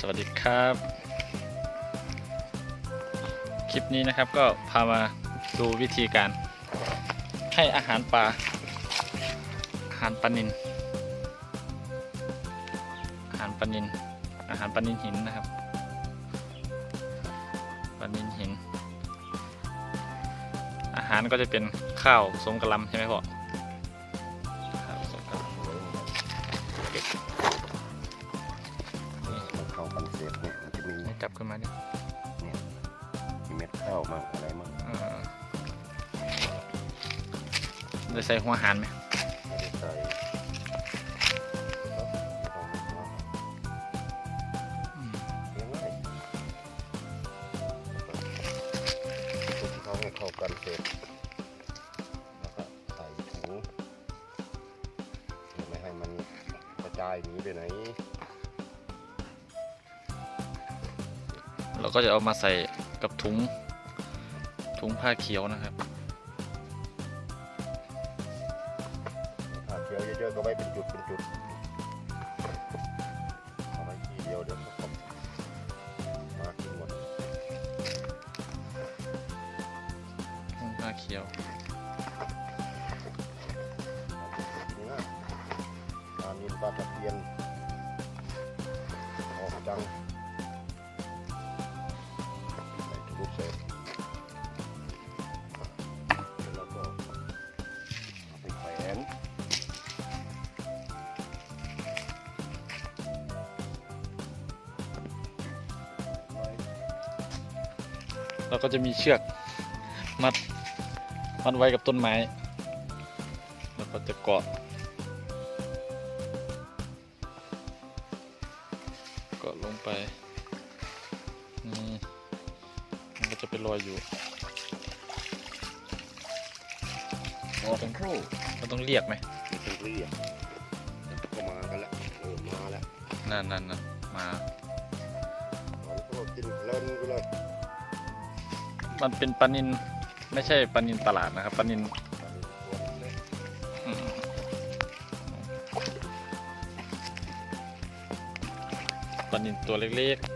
สวัสดีครับ คลิปนี้นะครับก็พามาดูวิธีการ ให้อาหารปลาอาหารปลานินอาหารปลานินอาหารปลานินหินนะครับปลานินหิน อาหารก็จะเป็นข้าวสมกะลำใช่ไหมพ่อ จะมีให้จับขึ้นมาดิมีเม็ดข้าวมั่งอะไรมั่งเออได้ใส่หัวอาหารไหมไม่ได้ใส่ก็ไม่ต้องมีมากเลี้ยงง่ายคลุกเขาให้เข้ากันเสร็จแล้วก็ใส่ถุงไม่ให้มันกระจายหนีไปไหน เราก็จะเอามาใส่กับถุงถุงผ้าเขียวนะครับถ้าเคี้ยวเยอะๆก็ไว้เป็นจุดเป็นจุดเอาไว้ทีเดียวเดี๋ยวเขาก็มากินหมดถุงผ้าเขียวเนื้อปลานิลปลาตะเพียนออกจัง เราก็จะมีเชือกมัดมัดไว้กับต้นไม้ แล้วก็จะเกาะเกาะลงไปนี่มันก็จะไปลอยอยู่ออกเป็นครู่เราต้องเรียกไหมมันเป็นเรียกก็มากันแล้วเออมาแล้วนั่นนั่นนั่นมาตอนนี้ก็กินเพลินไปเลย มันเป็นปลานินไม่ใช่ปลานินตลาดนะครับปลานินปลานิลตัวเล็กอืมปลานินตัวเล็กๆ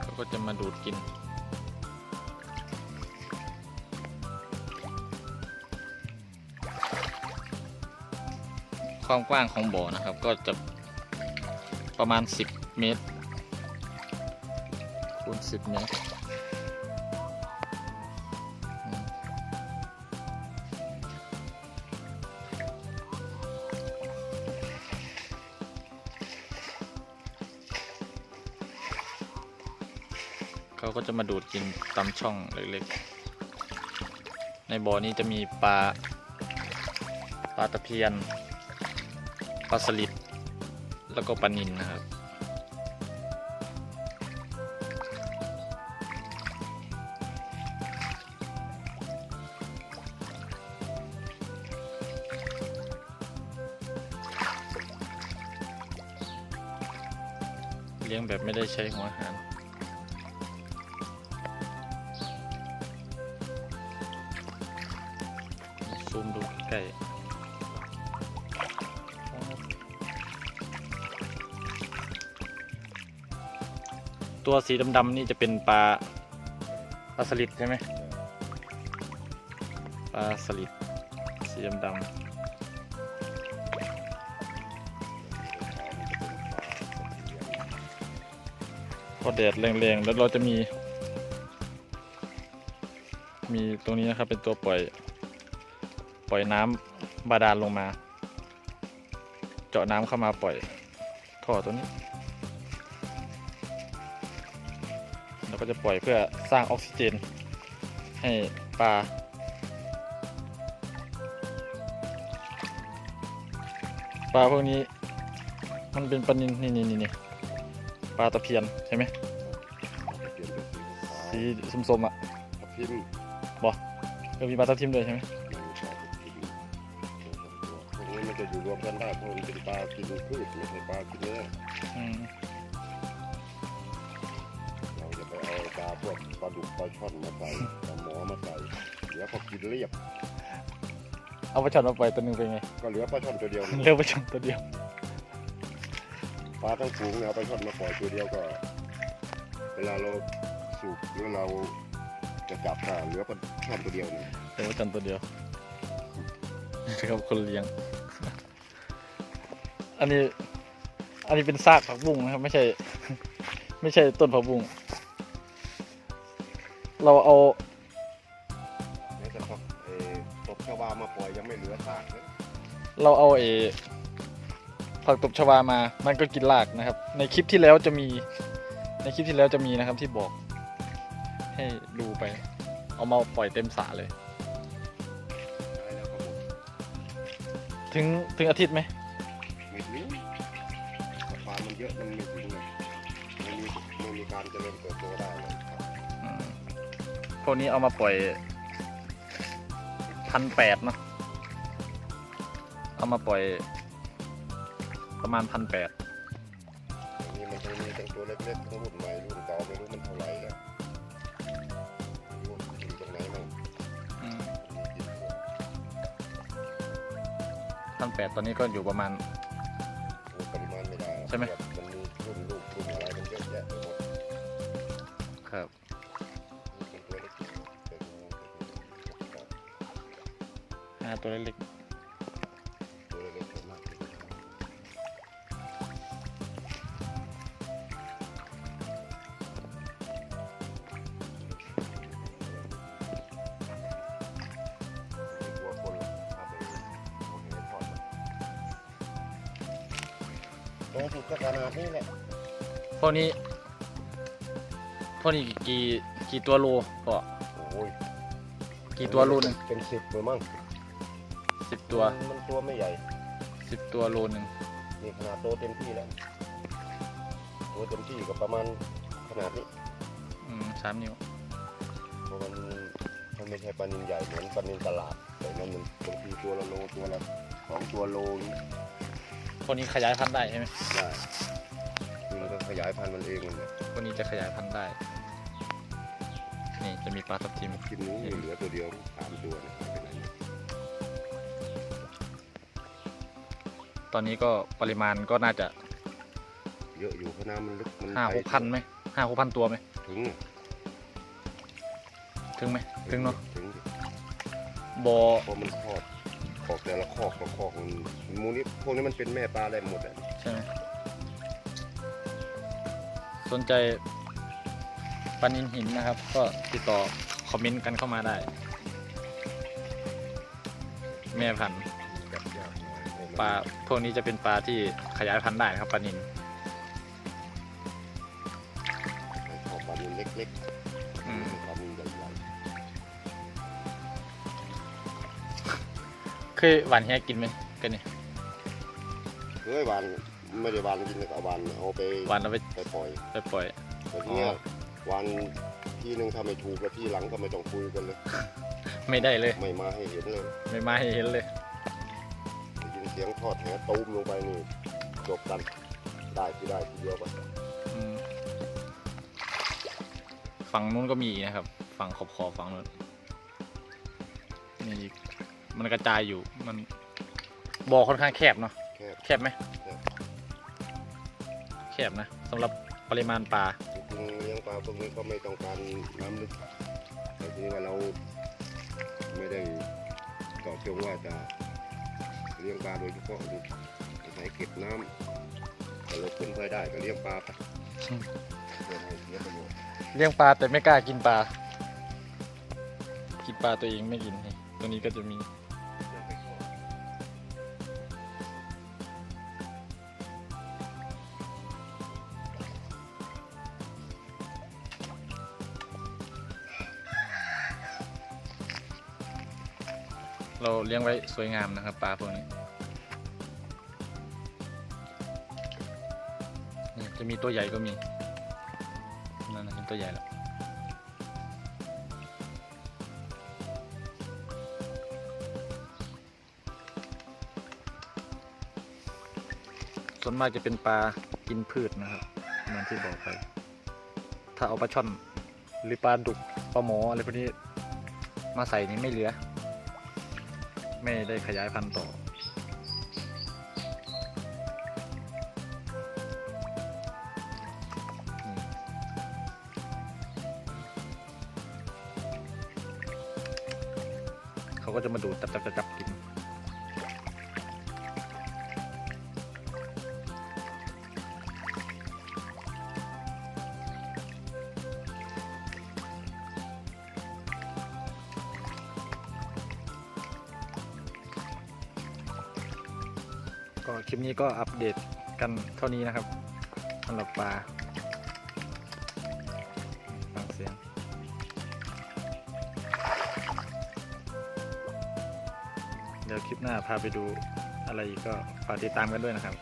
เขาก็จะมาดูดกิน ความกว้างของบ่อนะครับ ก็จะประมาณ 10 เมตรคูณ10 เมตรเขาก็จะมาดูดกินตามช่องเล็กๆ ในบ่อนี้จะมีปลาปลาตะเพียน ปลาสลิดแล้วก็ปลานินนะครับเลี้ยงแบบไม่ได้ใช้หัวอาหาร ตัวสีดำๆนี่จะเป็นปลาปลาสลิดใช่ไหมปลาสลิดสีดำๆพอแดดแรงๆ แล้วเราจะมี มีตรงนี้นะครับเป็นตัวปล่อย ปล่อยน้ำบาดาลลงมา เจาะน้ำเข้ามาปล่อยท่อตัวนี้ แล้วก็จะปล่อยเพื่อสร้างออกซิเจน ให้ปลาปลาพวกนี้มันเป็นปลานินนี่นี่นี่นี่ปลาตะเพียนใช่ไหมตะเพียนเป็นสีขาวสีส้มๆอะตะพิมก็มีปลาทับทิมด้วยใช่ไหมพวกนี้มันจะอยู่รวมกันได้เพราะมันเป็นปลากินพืชไม่ใช่ปลากินเนื้อาพวกปลาดุกปลาช่อนมาใส่ปลาหมอมาใส่เดี๋ยวเขากินเรียบ เอาปลาช่อนมาปล่อยตัวหนึงเป็นไงก็เหลือปลาช่อนตัวเดียวเลือกปลาช่อนตัวเดียวปลาทั้งฝูงเนี่ยเอาปลาช่อนมาปล่อยตัวเดียวก็ เวลาเราสูบหรือเราจะจับก็เหลือปลาช่อนตัวเดียวเนี่ยเลือกปลาช่อนตัวเดียวนะครับคนเลี้ยง อันนี้ อันนี้เป็นซากผักบุ้งนะครับ ไม่ใช่ ไม่ใช่ต้นผักบุ้ง เราเอาแม้แต่พอเอ่อตบชวามาปล่อยยังไม่เหลือซากเลยเราเอาเออผักตบชวามา มันก็กินรากนะครับ ในคลิปที่แล้วจะมี ในคลิปที่แล้วจะมีนะครับที่บอก ให้ดูไป เอามาปล่อยเต็มสระเลยอะไรแล้วก็หมดถึงถึงอาทิตย์ไหมไม่ถึงปลามันเยอะมันไม่ถึงเลยไม่มีไม่มีการเจริญเติบโตได้เลยครับอืมพ วกนี้เอามาปล่อยพันแปดเนาะเอามาปล่อย ประมาณพันแปดอันนี้มันจะมีทั้งตัวเล็กๆทั้งรุ่นใหม่รุ่นเก่าไม่รู้มันเท่าไหร่แล้วไม่รู้อยู่ตรงไหนมั่งมีกินด้วยพันแปดตอนนี้ก็อยู่ประมาณโอ้ปริมาณไม่ได้ใช่ไหม มันมีรุ่นลูกรุ่นอะไรมันเยอะแยะไปหมด ครับาตัวเล็กตัวเล็กๆส่วนมากเป็นไม่กลัวคนหรอกถ้าไปเอาไปทอดมันโตสุดก็ขนาดนี้แหละๆพวกนี้พวกนี้กี่กี่ตัวโลก็โอ้ยกี่ตัวโลหนึ่งเป็นสิบเลยมั้ง สิบตัวมันมันตัวไม่ใหญ่สิบตัวโลหนึ่งนี่ขนาดโตเต็มที่แล้วตัวเต็มที่ก็ประมาณขนาดนี้อืมสามนิ้วเพราะมันมันไม่ใช่ปลานินใหญ่เหมือนปลานินตลาดแต่นั่นมันบางทีตัวละโลตัวละสองตัวโลอย่างนี้พวกนี้ขยายพันธุ์ได้ใช่ไหมได้มันก็ขยายพันธุ์มันเองมันเนี่ยพวกนี้จะขยายพันธุ์ได้ นี่จะมีปลาทับทิม กินนี้เหลือตัวเดียวสามตัวเนี่ยไม่เป็นไร ตอนนี้ก็ปริมาณก็น่าจะเยอะอยู่เพราะน้ำมันลึกมันห้าหกพันไหมห้าหกพันตัวไหมถึงถึงไหมถึงเนาะถึงบอเพราะมันคลอดออกแต่ละคอกละคอกมันหมูนี้พวกนี้มันเป็นแม่ปลาได้หมดอะใช่ไหมสนใจปลานินหินนะครับ ก็ติดต่อคอมเมนต์กันเข้ามาได้ แม่พันธุ์ ปลาพวกนี้จะเป็นปลาที่ขยายพันธุ์ได้นะครับปลานินให้เข้าปลานินเล็กๆอืมปลานินใหญ่เคยหวานแหกินไหมกันนี่ๆเฮ้ยวานไม่ได้วานกินเลยเอาวานเอาไปหวานเราไปไปปล่อยไปปล่อยแต่ทีเนี้ยอ๋อวานที่หนึ่งถ้าไม่ถูกแล้วที่หลังก็ไม่ต้องคุยกันเลย ไม่ได้เลย ไม่มาให้เห็นเลย ไม่มาให้เห็นเลยได้ ยินเสียงทอดแหตูมลงไปนี่จบกันได้ที่ได้ทีเดียวไปอืมฝั่งนู้นก็มีอีกนะครับ ฝั่งขอบขอบฝั่งนู้นมีอีกมันกระจายอยู่มันบ่อค่อนข้างแคบเนาะแค่ แคบไหมแคบนะสำหรับปริมาณปลาจริงๆเลี้ยงปลาพวกนี้ก็ไม่ต้องการน้ำลึกแต่ทีนี้ว่าเราไม่ได้เจาะจงว่าจะ เลี้ยงปลาโดยเฉพาะอาศัยเก็บน้ำแต่เราขึ้นไปได้ก็เลี้ยงปลาไปเพื่อให้เสียประโยชน์เลี้ยงปลาแต่ไม่กล้ากินปลา กินปลาตัวเองไม่กินนี่ตัวนี้ก็จะมี เราเลี้ยงไว้สวยงามนะครับปลาพวกนี้นี่จะมีตัวใหญ่ก็มีนั่นนะเห็นตัวใหญ่แล้วส่วนมากจะเป็นปลากินพืชนะครับเหมือนที่บอกไป ถ้าเอาปลาช่อนหรือปลาดุกปลาหมออะไรพวกนี้มาใส่นี่ไม่เหลือ ไม่ได้ขยายพันธุ์ต่อ เขาก็จะมาดูดจับจับจับจับกิน ก็คลิปนี้ก็อัปเดตกันเท่านี้นะครับสำหรับปลาฟังเสียงเดี๋ยวคลิปหน้าพาไปดูอะไรอีกก็ฝากติดตามกันด้วยนะครับ